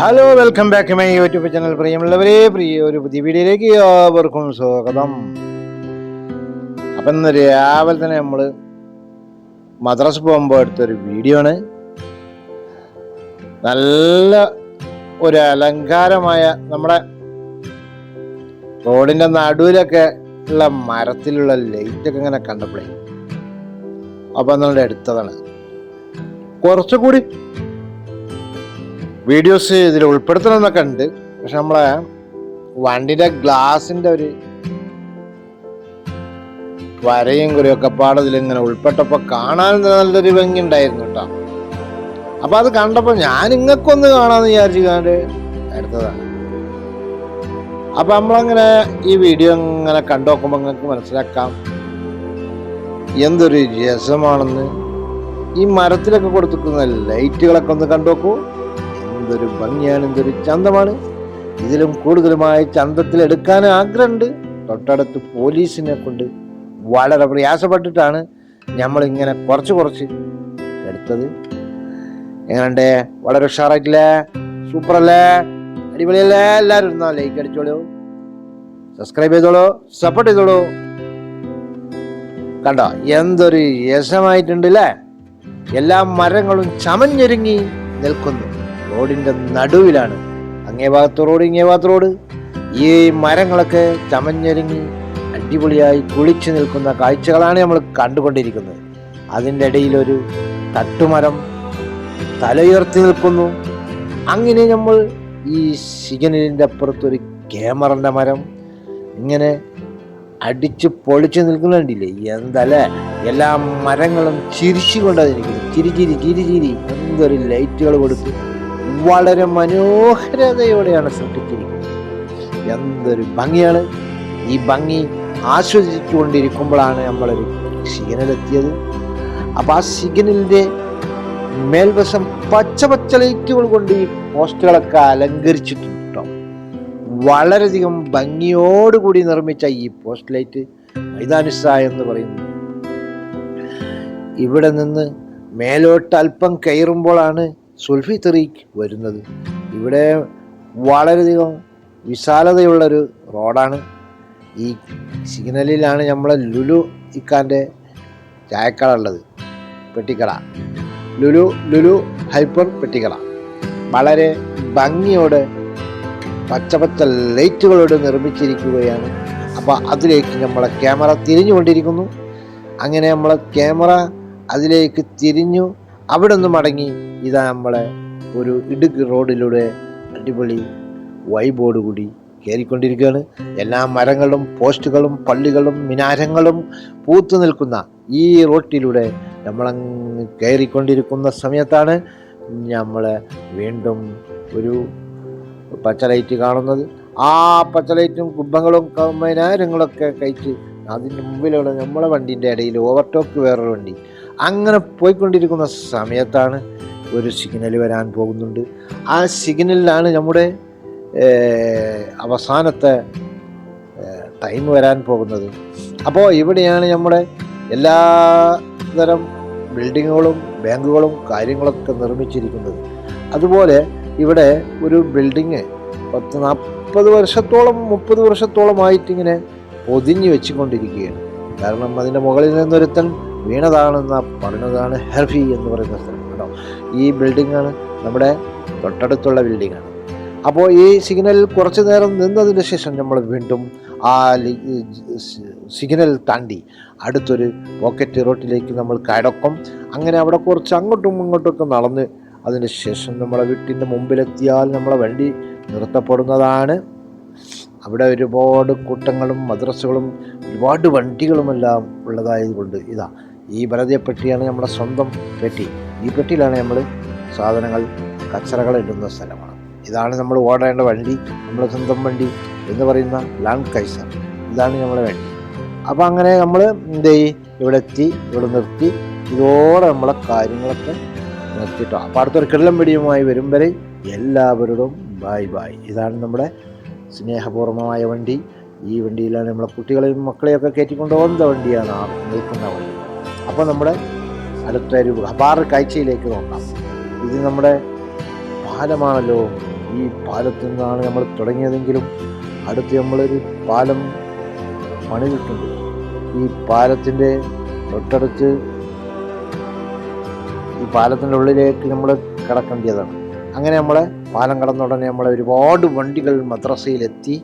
Hello welcome back my YouTube channel പ്രിയമുള്ളവരെ പ്രിയ ഒരു പുതിയ വീഡിയോയിലേക്ക് ഏവർക്കും സ്വാഗതം. അപ്പം ഇന്ന് രാവിലെ തന്നെ നമ്മൾ മദ്രസ് പോകുമ്പോൾ എടുത്തൊരു വീഡിയോ ആണ്. നല്ല ഒരു അലങ്കാരമായ നമ്മുടെ റോഡിന്റെ നടുവിലൊക്കെ ഉള്ള മരത്തിലുള്ള ലൈറ്റൊക്കെ ഇങ്ങനെ കണ്ടപ്പോഴേ. അപ്പം നമ്മളുടെ എടുത്തതാണ്. കുറച്ചുകൂടി വീഡിയോസ് ഇതിൽ ഉൾപ്പെടുത്തണമെന്നൊക്കെ ഉണ്ട്. പക്ഷെ നമ്മളെ വണ്ടിയുടെ ഗ്ലാസിന്റെ ഒരു വരയും കുറിയൊക്കെ പാടെ ഇതിലിങ്ങനെ ഉൾപ്പെട്ടപ്പോൾ കാണാൻ നല്ലൊരു ഭംഗി ഉണ്ടായിരുന്നു കേട്ടോ. അപ്പൊ അത് കണ്ടപ്പോൾ ഞാൻ ഇങ്ങക്കൊന്ന് കാണാന്ന് വിചാരിച്ചു കണ്ട് എടുത്തതാണ്. അപ്പൊ നമ്മളങ്ങനെ ഈ വീഡിയോ ഇങ്ങനെ കണ്ടു നോക്കുമ്പോൾ നിങ്ങൾക്ക് മനസ്സിലാക്കാം എന്തൊരു രസമാണെന്ന്. ഈ മരത്തിലൊക്കെ കൊടുത്തിരിക്കുന്ന ലൈറ്റുകളൊക്കെ ഒന്ന് കണ്ടു നോക്കൂ. എന്തൊരു ഭംഗിയാണ് എന്തൊരു ചന്തമാണ്. ഇതിലും കൂടുതലുമായി ചന്തത്തിൽ എടുക്കാൻ ആഗ്രഹമുണ്ട്. തൊട്ടടുത്ത് പോലീസിനെ കൊണ്ട് വളരെ പ്രയാസപ്പെട്ടിട്ടാണ് നമ്മൾ ഇങ്ങനെ കുറച്ച് കുറച്ച് എടുത്തത്. എങ്ങനെയുണ്ട്? വളരെ ഉഷാറായിട്ടില്ലേ? സൂപ്പറല്ലേ? അടിപൊളിയല്ലേ? എല്ലാവരും ഇരുന്നാ ലൈക്ക് അടിച്ചോളൂ. സബ്സ്ക്രൈബ് ചെയ്തോളൂ. സപ്പോർട്ട് ചെയ്തോളൂ. കണ്ടോ? എന്തൊരു യശമായിട്ടുണ്ട് അല്ലേ എല്ലാ മരങ്ങളും ചമഞ്ഞൊരുങ്ങി നിൽക്കുന്നു. റോഡിന്റെ നടുവിലാണ്. അങ്ങേ ഭാഗത്ത് റോഡ് ഇങ്ങേ ഭാഗത്ത് റോഡ്. ഈ മരങ്ങളൊക്കെ ചമഞ്ഞൊരുങ്ങി അടിപൊളിയായി കുളിച്ചു നിൽക്കുന്ന കാഴ്ചകളാണ് നമ്മൾ കണ്ടുകൊണ്ടിരിക്കുന്നത്. അതിന്റെ ഇടയിലൊരു തട്ടുമരം തലയുയർത്തി നിൽക്കുന്നു. അങ്ങനെ നമ്മൾ ഈ സിഗ്നലിന്റെ അപ്പുറത്തൊരു ക്യാമറന്റെ മരം ഇങ്ങനെ അടിച്ച് പൊളിച്ച് നിൽക്കുന്നുണ്ടില്ലേ എന്തല്ലേ? എല്ലാ മരങ്ങളും ചിരിച്ചുകൊണ്ടതിരിക്കുന്നു. ചിരി ചിരി ചിരി ചിരി. എന്തൊരു ലൈറ്റുകൾ കൊടുത്ത്. വളരെ മനോഹരതയോടെയാണ് സൃഷ്ടിച്ചിരിക്കുന്നത്. എന്തൊരു ഭംഗിയാണ്. ഈ ഭംഗി ആസ്വദിച്ചുകൊണ്ടിരിക്കുമ്പോഴാണ് നമ്മളൊരു ശിഖനിലെത്തിയത് അപ്പോൾ ആ ശിഖനിന്റെ മേൽവശം പച്ച പച്ച ലൈറ്റുകൾ കൊണ്ട് ഈ പോസ്റ്ററുകളൊക്കെ അലങ്കരിച്ചിട്ടുണ്ട്? കേട്ടോ വളരെയധികം ഭംഗിയോടുകൂടി നിർമ്മിച്ച ഈ പോസ്റ്റ് ലൈറ്റ് മൈതാനിസ എന്ന് പറയുന്നു. ഇവിടെ നിന്ന് മേലോട്ട് അല്പം കയറുമ്പോഴാണ് സുൽഫി തെറീഖ് വരുന്നത്. ഇവിടെ വളരെയധികം വിശാലതയുള്ളൊരു റോഡാണ്. ഈ സിഗ്നലിലാണ് നമ്മളെ ലുലു ഇക്കാന്റെ ചായക്കട ഉള്ളത് പെട്ടിക്കട. ലുലു ലുലു ഹൈപ്പർ പെട്ടിക്കട. വളരെ ഭംഗിയോടെ പച്ച പച്ച ലൈറ്റുകളോട് നിർമ്മിച്ചിരിക്കുകയാണ്. അപ്പോൾ അതിലേക്ക് നമ്മളെ ക്യാമറ തിരിഞ്ഞുകൊണ്ടിരിക്കുന്നു. അങ്ങനെ നമ്മളെ ക്യാമറ അതിലേക്ക് തിരിഞ്ഞു അവിടെ നിന്ന് മടങ്ങി ഇതാ നമ്മളെ ഒരു ഇടുക്കി റോഡിലൂടെ അടിപൊളി വൈബോട് കൂടി കയറിക്കൊണ്ടിരിക്കുകയാണ്. എല്ലാ മരങ്ങളും പോസ്റ്റുകളും പള്ളികളും മിനാരങ്ങളും പൂത്തു നിൽക്കുന്ന ഈ റോട്ടിലൂടെ നമ്മളങ്ങ് കയറിക്കൊണ്ടിരിക്കുന്ന സമയത്താണ് നമ്മൾ വീണ്ടും ഒരു പച്ചലൈറ്റ് കാണുന്നത്. ആ പച്ചലൈറ്റും കുംഭങ്ങളും മിനാരങ്ങളൊക്കെ കഴിച്ച് അതിന്റെ മുമ്പിലുള്ള നമ്മളെ വണ്ടിന്റെ ഇടയിൽ ഓവർടോക്ക് വേറൊരു വണ്ടി. അങ്ങനെ പോയിക്കൊണ്ടിരിക്കുന്ന സമയത്താണ് ഒരു സിഗ്നൽ വരാൻ പോകുന്നുണ്ട്. ആ സിഗ്നലിലാണ് നമ്മുടെ അവസാനത്തെ ടൈം വരാൻ പോകുന്നത്. അപ്പോൾ ഇവിടെയാണ് നമ്മുടെ എല്ലാ തരം ബിൽഡിങ്ങുകളും ബാങ്കുകളും കാര്യങ്ങളൊക്കെ നിർമ്മിച്ചിരിക്കുന്നത്. അതുപോലെ ഇവിടെ ഒരു ബിൽഡിങ് പത്ത് നാൽപ്പത് വർഷത്തോളം മുപ്പത് വർഷത്തോളമായിട്ടിങ്ങനെ പൊതിഞ്ഞു വെച്ചുകൊണ്ടിരിക്കുകയാണ്. കാരണം അതിന്റെ മുകളിൽ നിന്നൊരുത്തൻ വീണതാണെന്ന പറഞ്ഞതാണ് ഹെർഫി എന്ന് പറയുന്ന സ്ഥലം. കേട്ടോ ഈ ബിൽഡിങ്ങാണ് നമ്മുടെ തൊട്ടടുത്തുള്ള ബിൽഡിങ്ങാണ്. അപ്പോൾ ഈ സിഗ്നൽ കുറച്ച് നേരം നിന്നതിന് ശേഷം നമ്മൾ വീണ്ടും ആ സിഗ്നൽ താണ്ടി അടുത്തൊരു പോക്കറ്റ് റോട്ടിലേക്ക് നമ്മൾ കടക്കും അങ്ങനെ അവിടെ കുറച്ച് അങ്ങോട്ടും ഇങ്ങോട്ടുമൊക്കെ നടന്ന് അതിന് ശേഷം നമ്മളെ വീട്ടിന്റെ മുമ്പിലെത്തിയാൽ നമ്മളെ വണ്ടി നിർത്തപ്പെടുന്നതാണ്. അവിടെ ഒരുപാട് കൂട്ടങ്ങളും മദ്രസകളും ഒരുപാട് വണ്ടികളുമെല്ലാം ഉള്ളതായതുകൊണ്ട് ഇതാ ഈ ഭരതപ്പെട്ടിയാണ് നമ്മുടെ സ്വന്തം പെട്ടി. ഈ പെട്ടിയിലാണ് നമ്മൾ സാധനങ്ങൾ കച്ചറകൾ ഇടുന്ന സ്ഥലമാണ്. ഇതാണ് നമ്മൾ ഓടേണ്ട വണ്ടി നമ്മുടെ സ്വന്തം വണ്ടി എന്ന് പറയുന്ന ലാങ് കൈസർ. ഇതാണ് നമ്മുടെ വണ്ടി. അപ്പോൾ അങ്ങനെ നമ്മൾ എന്ത് ചെയ്യും? ഇവിടെ എത്തി ഇവിടെ നിർത്തി. ഇതോടെ നമ്മളെ കാര്യങ്ങളൊക്കെ നിർത്തിയിട്ടോ. അപ്പോൾ അടുത്തൊരു കിടലം പിടിയുമായി വരും വരെ എല്ലാവരോടും ബായ് ബായ് ഇതാണ് നമ്മുടെ സ്നേഹപൂർവമായ വണ്ടി. ഈ വണ്ടിയിലാണ് നമ്മളെ കുട്ടികളെയും മക്കളെയൊക്കെ കയറ്റിക്കൊണ്ട് പോകുന്ന വണ്ടിയാണ്. ആ നിൽക്കുന്ന വണ്ടി. അപ്പോൾ നമ്മുടെ അടുത്ത ഒരു അപാര കാഴ്ചയിലേക്ക് നോക്കാം. ഇത് നമ്മുടെ പാലമാണല്ലോ. ഈ പാലത്തിൽ നിന്നാണ് നമ്മൾ തുടങ്ങിയതെങ്കിലും അടുത്ത് നമ്മളൊരു പാലം പണിതിട്ടുണ്ട്. ഈ പാലത്തിന്റെ തൊട്ടടുത്ത് ഈ പാലത്തിന്റെ ഉള്ളിലേക്ക് നമ്മൾ കിടക്കേണ്ടതാണ് അങ്ങനെ നമ്മളെ പാലം കടന്ന ഉടനെ നമ്മളെ ഒരുപാട് വണ്ടികൾ മദ്രസയിലെത്തി.